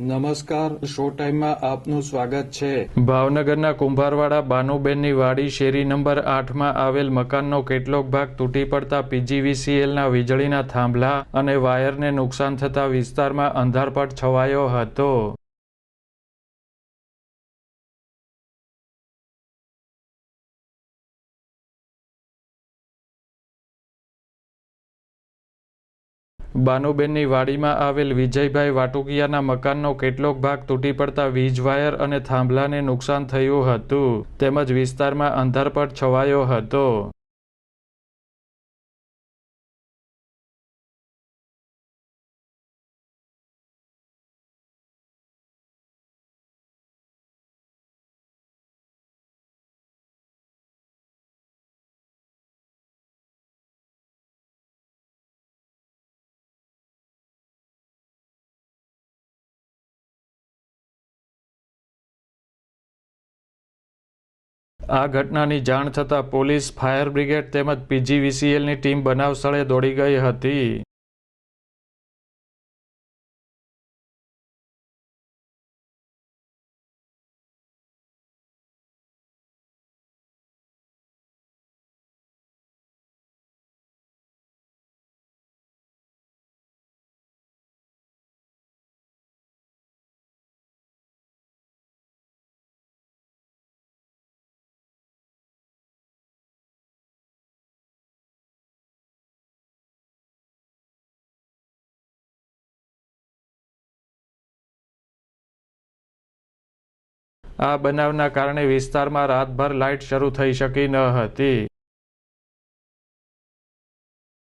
નમસ્કાર, શો ટાઈમમાં આપનું સ્વાગત છે. ભાવનગરના કુંભારવાડા બાનુબેનની વાડી શેરી નંબર આઠમાં આવેલ મકાનનો કેટલોક ભાગ તૂટી પડતા પીજીવીસીએલના વીજળીના થાંભલા અને વાયરને નુકસાન થતા વિસ્તારમાં અંધારપટ છવાયો હતો. બાનુબેનની વાડીમાં આવેલ વિજયભાઈ વાટુકિયાના મકાનનો કેટલોક ભાગ તૂટી પડતા વીજ વાયર અને થાંભલાને નુકસાન થયું હતું. તેમજ વિસ્તારમાં અંધારપટ છવાયો હતો. આ ઘટનાની જાણ થતાં પોલીસ ફાયર બ્રિગેડ તેમજ પીજીવીસીએલની ટીમ બનાવ સ્થળે દોડી ગઈ હતી. આ બનાવના કારણે વિસ્તારમાં રાતભર લાઇટ શરૂ થઈ શકી ન હતી.